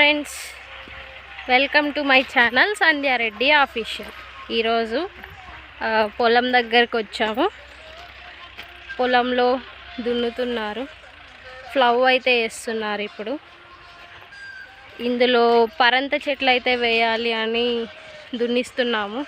Friends welcome to my channel Sandhya Reddy official. ఈరోజు పొలం దగ్గరకు వచ్చాము. పొలంలో దున్నుతున్నారు. ఫ్లవ్ అయితే వేస్తున్నారు ఇప్పుడు. ఇందులో పరంత చెట్లు అయితే వేయాలి అని దున్నిస్తున్నాము.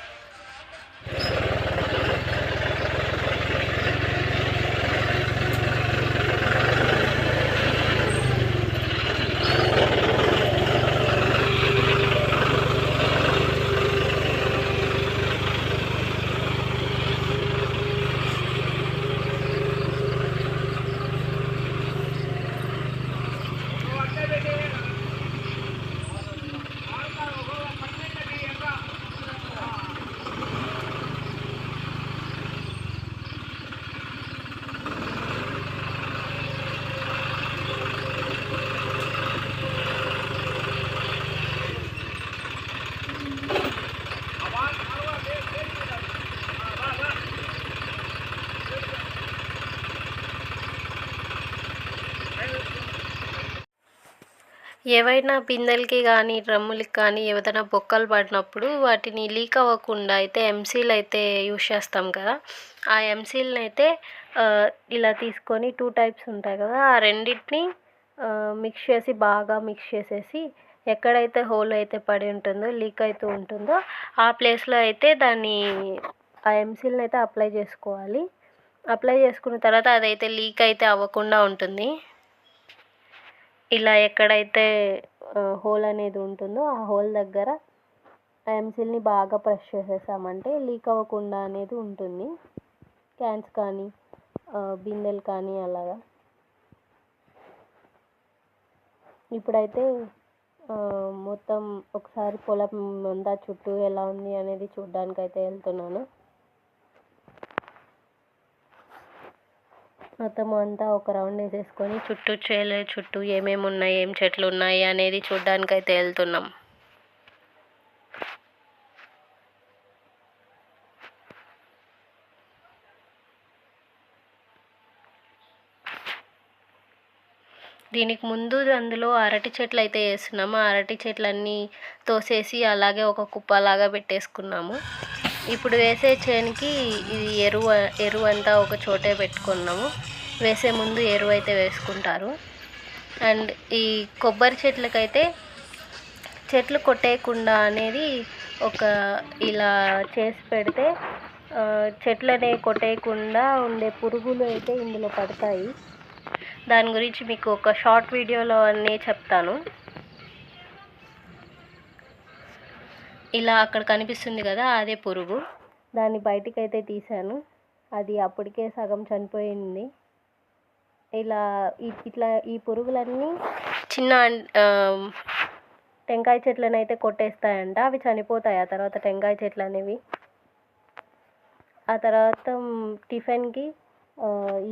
ఏవైనా బిందెలకి కానీ డ్రమ్ములకి కానీ ఏదైనా బొక్కలు పడినప్పుడు వాటిని లీక్ అవ్వకుండా అయితే ఎంసీల్ అయితే యూస్ చేస్తాం కదా. ఆ ఎంసీల్ని అయితే ఇలా తీసుకొని టూ టైప్స్ ఉంటాయి కదా. ఆ రెండింటిని మిక్స్ చేసి బాగా మిక్స్ చేసేసి ఎక్కడైతే హోల్ అయితే పడి ఉంటుందో లీక్ అవుతూ ఉంటుందో ఆ ప్లేస్లో అయితే దాన్ని ఆ ఎంసీల్ని అయితే అప్లై చేసుకోవాలి. అప్లై చేసుకున్న తర్వాత అదైతే లీక్ అయితే అవ్వకుండా ఉంటుంది. ఇలా ఎక్కడైతే హోల్ అనేది ఉంటుందో ఆ హోల్ దగ్గర ఎంసిల్ని బాగా ప్రెస్ చేసేసామంటే లీక్ అవ్వకుండా అనేది ఉంటుంది. క్యాన్స్ కానీ బిందెలు కానీ అలాగా. ఇప్పుడైతే మొత్తం ఒకసారి పొలం అంతా చుట్టూ ఎలా ఉంది అనేది చూడ్డానికైతే అయితే వెళ్తున్నాను. మొత్తం అంతా ఒక రౌండ్ వేసేసుకొని చుట్టూ చేలే చుట్టూ ఏమేమి ఉన్నాయి ఏం చెట్లు ఉన్నాయి అనేది చూడ్డానికి అయితే వెళ్తున్నాం. దీనికి ముందు అందులో అరటి చెట్లు అయితే వేస్తున్నాము ఆ అరటి చెట్లన్నీ తోసేసి అలాగే ఒక కుప్పలాగా పెట్టేసుకున్నాము. ఇప్పుడు వేసే చేనుకి ఇది ఎరువు ఎరువు అంతా ఒక చోటే పెట్టుకున్నాము. వేసే ముందు ఎరువు అయితే వేసుకుంటారు. అండ్ ఈ కొబ్బరి చెట్లకైతే చెట్లు కొట్టేయకుండా అనేది ఒక ఇలా చేసి పెడితే చెట్లు అనేవి కొట్టేయకుండా ఉండే పురుగులు అయితే ఇందులో పడతాయి. దాని గురించి మీకు ఒక షార్ట్ వీడియోలో అన్నీ చెప్తాను. ఇలా అక్కడ కనిపిస్తుంది కదా అదే పురుగు. దాన్ని బయటికి అయితే తీసాను అది అప్పటికే సగం చనిపోయింది. ఇలా ఇట్లా ఈ పురుగులన్నీ చిన్న టెంకాయ చెట్లను అయితే కొట్టేస్తాయంట. అవి చనిపోతాయి. ఆ తర్వాత టెంకాయ చెట్లు అనేవి ఆ తర్వాత టిఫిన్కి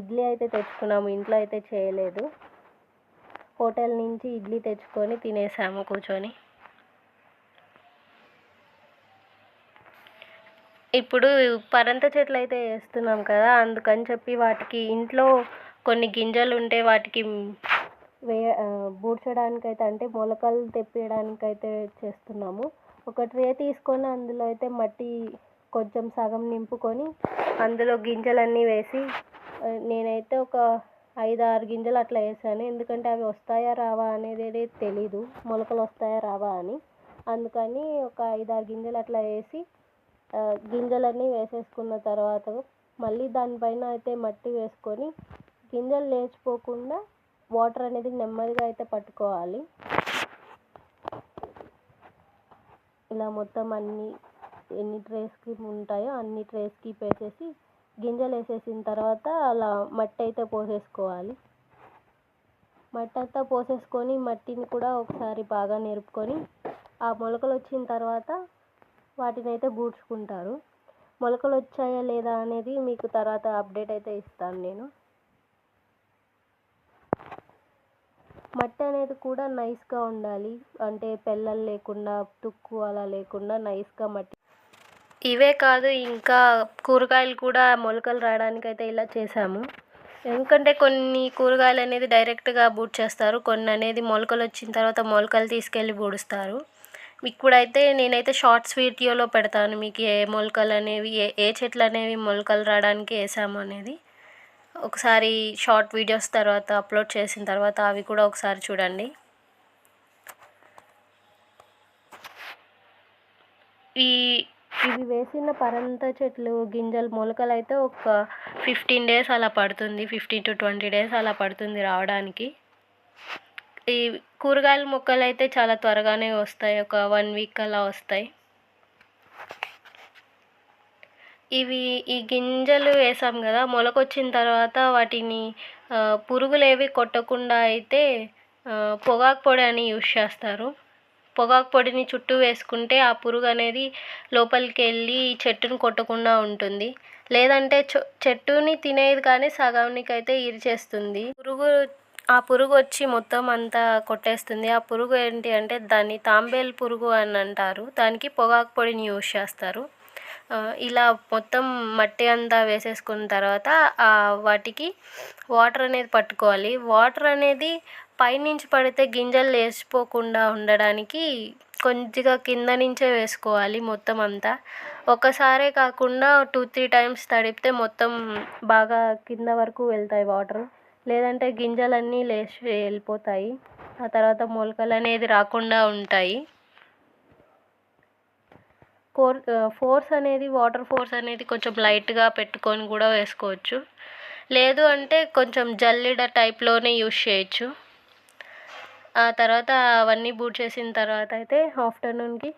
ఇడ్లీ అయితే తెచ్చుకున్నాము. ఇంట్లో అయితే చేయలేదు. హోటల్ నుంచి ఇడ్లీ తెచ్చుకొని తినేసాము కూర్చొని. ఇప్పుడు పరంత చెట్లు అయితే వేస్తున్నాం కదా అందుకని చెప్పి వాటికి ఇంట్లో కొన్ని గింజలు ఉంటే వాటికి వే బూడ్చడానికైతే అంటే మొలకలు తెప్పియడానికైతే అయితే చేస్తున్నాము. ఒక ట్రే తీసుకొని అందులో అయితే మట్టి కొంచెం సగం నింపుకొని అందులో గింజలన్నీ వేసి నేనైతే ఒక ఐదు ఆరు గింజలు అట్లా వేసాను. ఎందుకంటే అవి వస్తాయా రావా అనేది తెలీదు. మొలకలు వస్తాయా రావా అని. అందుకని ఒక ఐదు ఆరు గింజలు అట్లా వేసి గింజలన్నీ వేసేసుకున్న తర్వాత మళ్ళీ దానిపైన అయితే మట్టి వేసుకొని గింజలు లేచిపోకుండా వాటర్ అనేది నెమ్మదిగా అయితే పట్టుకోవాలి. ఇలా మొత్తం అన్ని ఎన్ని ట్రేస్కి ఉంటాయో అన్ని ట్రేస్కి వేసేసి గింజలు వేసేసిన తర్వాత అలా మట్టి అయితే పోసేసుకోవాలి. మట్టి అంతా పోసేసుకొని మట్టిని కూడా ఒకసారి బాగా నిరుపుకొని ఆ మొలకలు వచ్చిన తర్వాత వాటిని అయితే బూడ్చుకుంటారు మొలకలు వచ్చాయా లేదా అనేది మీకు తర్వాత అప్డేట్ అయితే ఇస్తాను నేను. మట్టి అనేది కూడా నైస్గా ఉండాలి. అంటే పెళ్ళలు లేకుండా తుక్కు అలా లేకుండా నైస్గా మట్టి. ఇవే కాదు ఇంకా కూరగాయలు కూడా మొలకలు రావడానికి అయితే ఇలా చేసాము ఎందుకంటే కొన్ని కూరగాయలు అనేది డైరెక్ట్గా బూడ్ చేస్తారు. కొన్ని అనేది మొలకలు వచ్చిన తర్వాత మొలకలు తీసుకెళ్ళి బూడుస్తారు. ఇప్పుడైతే నేనైతే షార్ట్స్ వీడియోలో పెడతాను. మీకు ఏ మొలకలు అనేవి ఏ ఏ చెట్లు అనేవి మొలకలు రావడానికి వేసాము అనేది. ఒకసారి షార్ట్ వీడియోస్ తర్వాత అప్లోడ్ చేసిన తర్వాత అవి కూడా ఒకసారి చూడండి. ఈ ఇవి వేసిన పరంత చెట్లు గింజలు మొలకలు అయితే ఒక ఫిఫ్టీన్ డేస్ అలా పడుతుంది. ఫిఫ్టీన్ టు ట్వంటీ డేస్ అలా పడుతుంది రావడానికి. ఈ కూరగాయల మొక్కలు అయితే చాలా త్వరగానే వస్తాయి. ఒక వన్ వీక్ అలా వస్తాయి. ఇవి ఈ గింజలు వేసాం కదా మొలకొచ్చిన తర్వాత వాటిని పురుగులు ఏవి కొట్టకుండా అయితే పొగాకు పొడి అని యూజ్ చేస్తారు. పొగాకు పొడిని చుట్టూ వేసుకుంటే ఆ పురుగు అనేది లోపలికి వెళ్ళి చెట్టును కొట్టకుండా ఉంటుంది. లేదంటే చెట్టుని తినేది కానీ సగానికి అయితే ఇరిచేస్తుంది పురుగు ఆ పురుగు వచ్చి మొత్తం అంతా కొట్టేస్తుంది. ఆ పురుగు ఏంటి అంటే దాన్ని తాంబేల్ పురుగు అని అంటారు. దానికి పొగాకు పొడిని యూస్ చేస్తారు. ఇలా మొత్తం మట్టి అంతా వేసేసుకున్న తర్వాత వాటికి వాటర్ అనేది పట్టుకోవాలి. వాటర్ అనేది పైనుంచి పడితే గింజలు లేచిపోకుండా ఉండడానికి కొద్దిగా కింద నుంచే వేసుకోవాలి మొత్తం అంతా. ఒకసారే కాకుండా టూ త్రీ టైమ్స్ తడిపితే మొత్తం బాగా కింద వరకు వెళ్తాయి వాటర్. లేదంటే గింజలన్నీ లేచి వెళ్ళిపోతాయి. ఆ తర్వాత మొలకలు అనేది రాకుండా ఉంటాయి. కోర్ ఫోర్స్ అనేది వాటర్ ఫోర్స్ అనేది కొంచెం లైట్గా పెట్టుకొని కూడా వేసుకోవచ్చు. లేదు అంటే కొంచెం జల్లిడ టైప్లోనే యూస్ చేయొచ్చు. ఆ తర్వాత అవన్నీ బూట్ చేసిన తర్వాత అయితే ఆఫ్టర్నూన్కి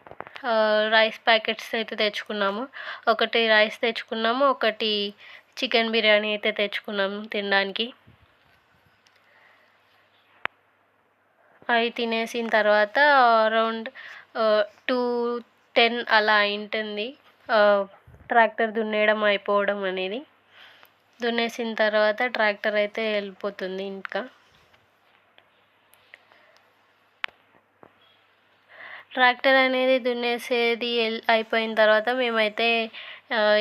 రైస్ ప్యాకెట్స్ అయితే తెచ్చుకున్నాము. ఒకటి రైస్ తెచ్చుకున్నాము ఒకటి చికెన్ బిర్యానీ అయితే తెచ్చుకున్నాము తినడానికి. అవి తినేసిన తర్వాత అరౌండ్ టూ టెన్ అలా అయింటుంది. ట్రాక్టర్ దున్నేయడం అయిపోవడం అనేది. దున్నేసిన తర్వాత ట్రాక్టర్ అయితే వెళ్ళిపోతుంది ఇంకా. ట్రాక్టర్ అనేది దున్నేసేది అయిపోయిన తర్వాత మేమైతే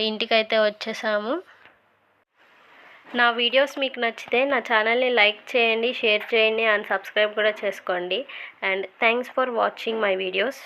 ఇంటికైతే వచ్చేసాము. నా వీడియోస్ మీకు నచ్చితే నా ఛానల్ని లైక్ చేయండి షేర్ చేయండి అండ్ సబ్స్క్రైబ్ కూడా చేసుకోండి. And thanks for watching my videos.